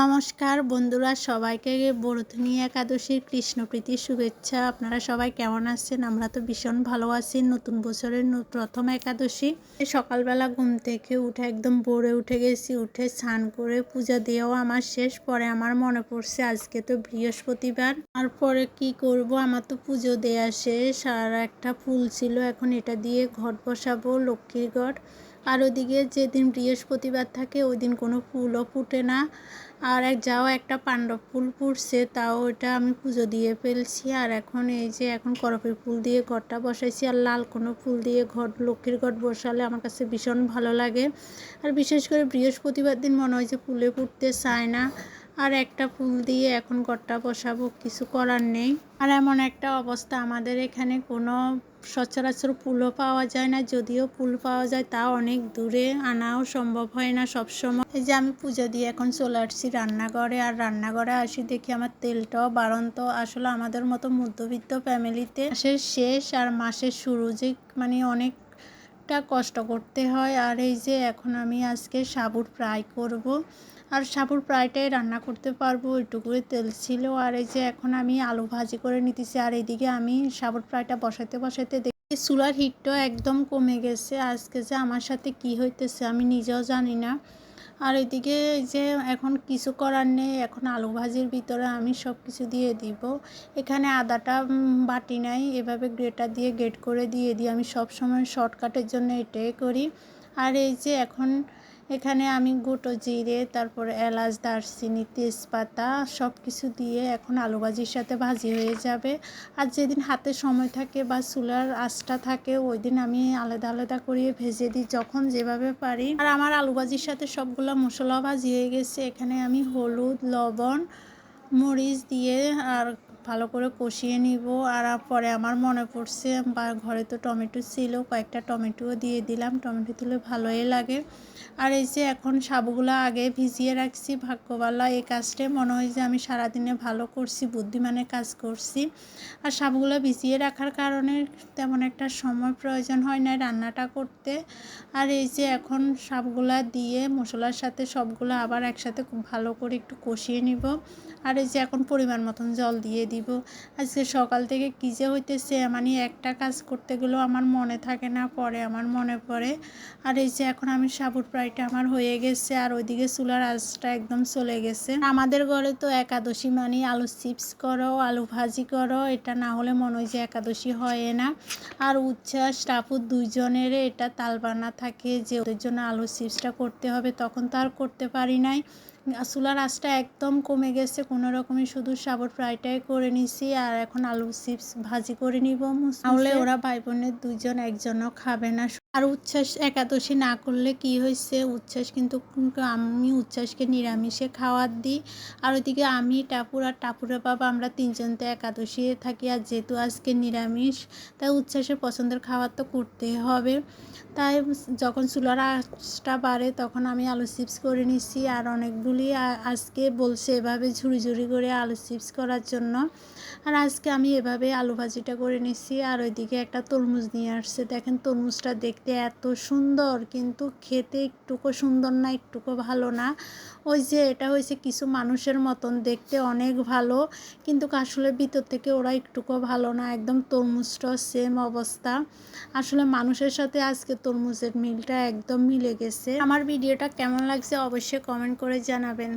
নমস্কার বন্ধুরা, সবাইকে বরুথনী একাদশীর কৃষ্ণপ্রীতির শুভেচ্ছা। আপনারা সবাই কেমন আছেন? আমরা তো ভীষণ ভালো আছি। নতুন বছরের প্রথম একাদশী। সকালবেলা ঘুম থেকে উঠে একদম ভোরে উঠে গেছি। উঠে স্নান করে পূজা দিয়েও আমার শেষ। পরে আমার মনে পড়ছে আজকে তো বৃহস্পতিবার। আর পরে কি করব? আমার তো পুজো দেয়া শেষ। আর একটা ফুল ছিল। এখন এটা দিয়ে ঘট বসাবো, লক্ষ্মীর ঘট আর ওদিকে যেদিন বৃহস্পতিবার থাকে ওই দিন কোনো ফুলও ফুটে না। আর এক যাও একটা পাণ্ডব ফুল ফুটছে, তাও ওটা আমি পুজো দিয়ে ফেলছি। আর এখন এই যে এখন করপের ফুল দিয়ে ঘরটা বসাইছি, আর লাল কোনো ফুল দিয়ে ঘর, লক্ষ্মীর ঘট বসালে আমার কাছে ভীষণ ভালো লাগে। আর বিশেষ করে বৃহস্পতিবার দিন মনে হয় যে ফুলে ফুটতে চায় না। আর একটা ফুল দিয়ে এখন ঘরটা বসাবো, কিছু করার নেই। আর এমন একটা অবস্থা আমাদের এখানে, কোনো সচরাচর ফুলও পাওয়া যায় না, যদিও ফুল পাওয়া যায়, তা অনেক দূরে আনাও সম্ভব হয় না সবসময়। এই যে আমি পুজো দিয়ে এখন চলে আসছি রান্নাঘরে, আর রান্নাঘরে আসি দেখি আমার তেলটাও বাড়ন্ত। আসলে আমাদের মতো মধ্যবিত্ত ফ্যামিলিতে মাসের শেষ আর মাসের শুরু যে মানে অনেক টা কষ্ট করতে হয়। আর এই যে এখন আমি আজকে সাবুর ফ্রাই করব। আর সাবুর প্রায়টাই রান্না করতে পারব করে তেল ছিল। আর এই যে এখন আমি আলু ভাজি করে নিতেছি, আর এইদিকে আমি সাবুর প্রায়টা বসাতে বসাতে দেখি চুলার হিটটাও একদম কমে গেছে। আজকে যে আমার সাথে কি হইতেছে আমি নিজেও জানি না। আর এদিকে যে এখন কিছু করার নেই, এখন আলু ভাজির ভিতরে আমি সব কিছু দিয়ে দিব। এখানে আদাটা বাটি নাই, এভাবে গ্রেটার দিয়ে গ্রেট করে দিয়ে দিই। আমি সব সময় শর্টকাটের জন্য এটাই করি। আর এই যে এখন এখানে আমি গোটো জিরে, তারপরে এলাচ, দারচিনি, তেজপাতা সব কিছু দিয়ে এখন আলু ভাজির সাথে ভাজি হয়ে যাবে। আর যেদিন হাতে সময় থাকে বা চুলার আঁচটা থাকে ওই দিন আমি আলাদা আলাদা করিয়ে ভেজে দিই যখন যেভাবে পারি। আর আমার আলু ভাজির সাথে সবগুলো মশলা ভাজি হয়ে গেছে। এখানে আমি হলুদ, লবণ, মরিচ দিয়ে আর ভালো করে কষিয়ে নিব। আর পরে আমার মনে পড়ছে, বা ঘরে তো টমেটো ছিল, কয়েকটা টমেটোও দিয়ে দিলাম। টমেটো তুলে ভালোই লাগে। আর এই যে এখন সাবুগুলো আগে ভিজিয়ে রাখছি, ভাগ্যবালা এই কাজটাই মনে হয় যে আমি সারাদিনে ভালো করছি, বুদ্ধিমানের কাজ করছি। আর সাবুগুলো ভিজিয়ে রাখার কারণে তেমন একটা সময় প্রয়োজন হয় না রান্নাটা করতে। আর এই যে এখন সাবগুলা দিয়ে মশলার সাথে সবগুলো আবার একসাথে ভালো করে একটু কষিয়ে নিব। আর এই যে এখন পরিমাণ মতন জল দিয়ে দিব। আজকে সকাল থেকে কী যে হইতেছে মানে একটা কাজ করতে গেলেও আমার মনে থাকে না, পরে আমার মনে পড়ে। আর এই যে এখন আমি সাবুর প্রায়টা আমার হয়ে গেছে, আর ওইদিকে চুলার আঁচটা একদম চলে গেছে। আমাদের ঘরে তো একাদশী মানে আলু চিপস করো, আলু ভাজি করো, এটা না হলে মনে হয় যে একাদশী হয় না। আর উচ্ছ্বাস টাপুর দুইজনের এটা তালবানা থাকে যে ওদের জন্য আলু চিপসটা করতে হবে, তখন তো আর করতে পারি নাই। চুলার আঁচটা একদম কমে গেছে কোনো রকমই শুধু সাবর ফ্রাইটাই করে নিছি আর এখন আলু চিপস ভাজি করে নিব। তাহলে ওরা ভাই বোনের দুজন একজনও খাবে না। আর উচ্ছ্বাস একাদশী না করলে কি হয়েছে? উচ্ছ্বাস কিন্তু আমি উচ্ছ্বাসকে নিরামিষে খাওয়ার দিই। আর ওইদিকে আমি, টাপুর আর টাপুরের বাবা আমরা তিনজন তো একাদশী থাকি আর যেহেতু আজকে নিরামিষ, তাই উচ্ছ্বাসের পছন্দের খাবার তো করতেই হবে। তাই যখন চুলার আঁচটা বাড়ে তখন আমি আলু চিপস করে নিচ্ছি আর অনেকগুলি আজকে বলছে এভাবে ঝুড়ি ঝুড়ি করে আলু চিপস করার জন্য। আর আজকে আমি এভাবে আলু ভাজিটা করে নিচ্ছি আর ওইদিকে একটা তরমুজ নিয়ে আসছে। দেখেন তরমুজটা দেখতে এত সুন্দর, কিন্তু খেতে একটুকু সুন্দর না, একটুকু ভালো না। ওই যে এটা হয়েছে কিছু মানুষের মতন দেখতে অনেক ভালো, কিন্তু আসলে ভিতর থেকে ওরা একটুকু ভালো না, একদম তরমুজটা সেম অবস্থা। আসলে মানুষের সাথে আজকে তরমুজের মিলটা একদম মিলে গেছে। আমার ভিডিওটা কেমন লাগছে অবশ্যই কমেন্ট করে জানাবেন।